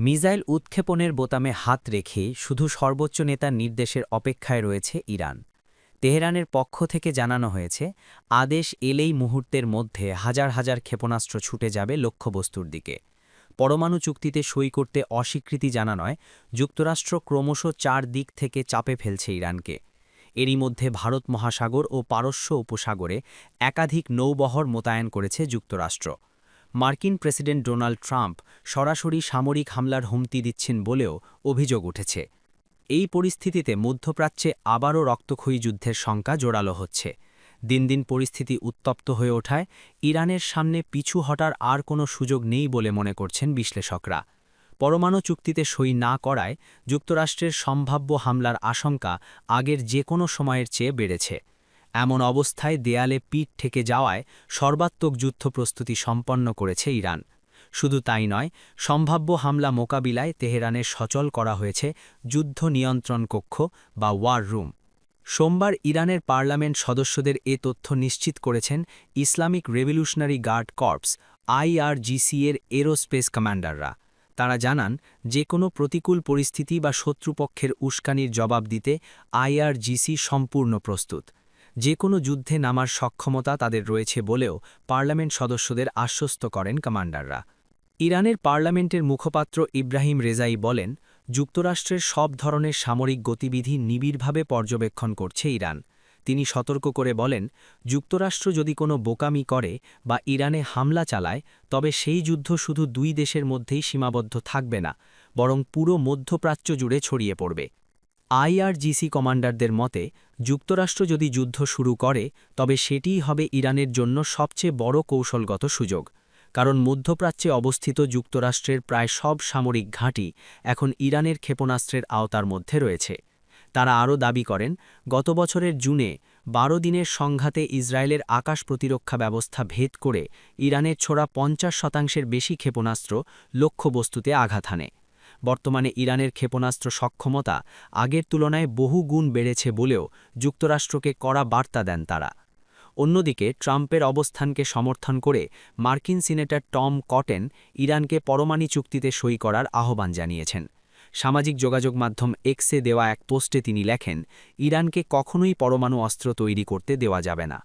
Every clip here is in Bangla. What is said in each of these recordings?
মিসাইল উৎক্ষেপণের বোতামে হাত রেখে শুধু সর্বোচ্চ নেতার নির্দেশের অপেক্ষায় রয়েছে ইরান। তেহরানের পক্ষ থেকে জানানো হয়েছে, আদেশ এলেই মুহূর্তের মধ্যে হাজার হাজার ক্ষেপণাস্ত্র ছুটে যাবে লক্ষ্যবস্তুর দিকে। পরমাণু চুক্তিতে সই করতে অস্বীকৃতি জানানয় যুক্তরাষ্ট্র ক্রমশ চার দিক থেকে চাপে ফেলছে ইরানকে। এরই মধ্যে ভারত মহাসাগর ও পারস্য উপসাগরে একাধিক নৌবহর মোতায়েন করেছে যুক্তরাষ্ট্র। মার্কিন প্রেসিডেন্ট ডোনাল্ড ট্রাম্প সরাসরি সামরিক হামলার হুমতি দিচ্ছেন বলেও অভিযোগ উঠেছে। এই পরিস্থিতিতে মধ্যপ্রাচ্যে আবারও রক্তক্ষয়ী যুদ্ধের শঙ্কা জোরালো হচ্ছে। দিন দিন পরিস্থিতি উত্তপ্ত হয়ে ওঠায় ইরানের সামনে পিছু হটার আর কোনো সুযোগ নেই বলে মনে করছেন বিশ্লেষকরা। পরমাণু চুক্তিতে সই না করায় যুক্তরাষ্ট্রের সম্ভাব্য হামলার আশঙ্কা আগের যে কোনো সময়ের চেয়ে বেড়েছে। এমন অবস্থায় দেয়ালে পিঠ থেকে যাওয়ায় সর্বাত্মক যুদ্ধ প্রস্তুতি সম্পন্ন করেছে ইরান। শুধু তাই নয়, সম্ভাব্য হামলা মোকাবিলায় তেহরানের সচল করা হয়েছে যুদ্ধ নিয়ন্ত্রণ কক্ষ বা ওয়ার রুম। সোমবার ইরানের পার্লামেন্ট সদস্যদের এ তথ্য নিশ্চিত করেছেন Islamic revolutionary guard corps IRGC এর এরোস্পেস কমান্ডাররা। তারা জানান যে কোনো প্রতিকূল পরিস্থিতি বা শত্রুপক্ষের উস্কানির জবাব দিতে আইআরজিসি সম্পূর্ণ প্রস্তুত। যে কোনো যুদ্ধে নামার সক্ষমতা তাদের রয়েছে বলেও পার্লামেন্ট সদস্যদের আশ্বস্ত করেন কমান্ডাররা। ইরানের পার্লামেন্টের মুখপাত্র ইব্রাহিম রেজাই বলেন, যুক্তরাষ্ট্রের সব ধরনের সামরিক গতিবিধি নিবিড়ভাবে পর্যবেক্ষণ করছে ইরান। তিনি সতর্ক করে বলেন, যুক্তরাষ্ট্র যদি কোনো বোকামি করে বা ইরানে হামলা চালায়, তবে সেই যুদ্ধ শুধু দুই দেশের মধ্যেই সীমাবদ্ধ থাকবে না, বরং পুরো মধ্যপ্রাচ্য জুড়ে ছড়িয়ে পড়বে। আইআরজিসি কমান্ডারদের মতে, যুক্তরাষ্ট্র যদি যুদ্ধ শুরু করে, তবে সেটিই হবে ইরানের জন্য সবচেয়ে বড় কৌশলগত সুযোগ। কারণ মধ্যপ্রাচ্যে অবস্থিত যুক্তরাষ্ট্রের প্রায় সব সামরিক ঘাঁটি এখন ইরানের ক্ষেপণাস্ত্রের আওতার মধ্যে রয়েছে। তারা আরও দাবি করেন, গত বছরের জুনে বারো দিনের সংঘাতে ইসরায়েলের আকাশ প্রতিরক্ষা ব্যবস্থা ভেদ করে ইরানের ছোড়া পঞ্চাশ শতাংশের বেশি ক্ষেপণাস্ত্র লক্ষ্যবস্তুতে আঘাত হানে। বর্তমানে ইরানের ক্ষেপণাস্ত্র সক্ষমতা আগের তুলনায় বহু গুণ বেড়েছে বলেও যুক্তরাষ্ট্রকে কড়া বার্তা দেন তারা। অন্যদিকে, ট্রাম্পের অবস্থানকে সমর্থন করে মার্কিন সিনেটর টম কটেন ইরানকে পরমাণু চুক্তিতে সই করার আহ্বান জানিয়েছেন। সামাজিক যোগাযোগ মাধ্যম এক্সে দেওয়া এক পোস্টে তিনি লেখেন, ইরানকে কখনোই পরমাণু অস্ত্র তৈরি করতে দেওয়া যাবে না।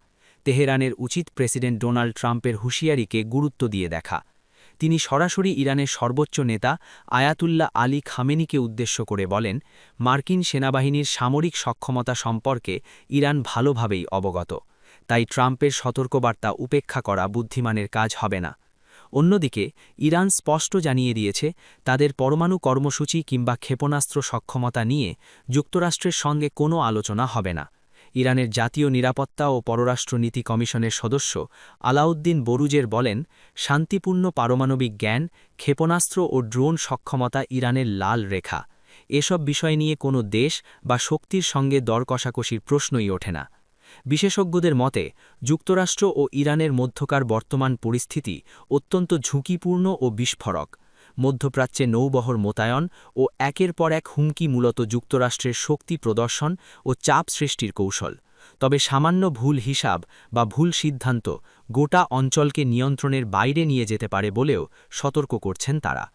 তেহরানের উচিত প্রেসিডেন্ট ডোনাল্ড ট্রাম্পের হুঁশিয়ারিকে গুরুত্ব দিয়ে দেখা। তিনি সরাসরি ইরানের সর্বোচ্চ নেতা আয়াতুল্লাহ আলী খামেনিকে উদ্দেশ্য করে বলেন, মার্কিন সেনাবাহিনীর সামরিক সক্ষমতা সম্পর্কে ইরান ভালোভাবেই অবগত। তাই ট্রাম্পের সতর্কবার্তা উপেক্ষা করা বুদ্ধিমানের কাজ হবে না। অন্যদিকে, ইরান স্পষ্ট জানিয়ে দিয়েছে, তাদের পরমাণু কর্মসূচি কিংবা ক্ষেপণাস্ত্র সক্ষমতা নিয়ে যুক্তরাষ্ট্রের সঙ্গে কোনো আলোচনা হবে না। ইরানের জাতীয় নিরাপত্তা ও পররাষ্ট্রনীতি কমিশনের সদস্য আলাউদ্দিন বরুজের বলেন, শান্তিপূর্ণ পারমাণবিক জ্ঞান, ক্ষেপণাস্ত্র ও ড্রোন সক্ষমতা ইরানের লাল রেখা। এসব বিষয় নিয়ে কোনো দেশ বা শক্তির সঙ্গে দর কষাকষির প্রশ্নই ওঠে না। বিশেষজ্ঞদের মতে, যুক্তরাষ্ট্র ও ইরানের মধ্যকার বর্তমান পরিস্থিতি অত্যন্ত ঝুঁকিপূর্ণ ও বিস্ফোরক। মধ্যপ্রাচ্যে নৌবহর মোতায়ন ও একের পর এক হুমকি মূলত যুক্তরাষ্ট্রের শক্তি প্রদর্শন ও চাপ সৃষ্টির কৌশল। তবে সামান্য ভুল হিসাব বা ভুল সিদ্ধান্ত গোটা অঞ্চলকে নিয়ন্ত্রণের বাইরে নিয়ে যেতে পারে বলেও সতর্ক করছেন তারা।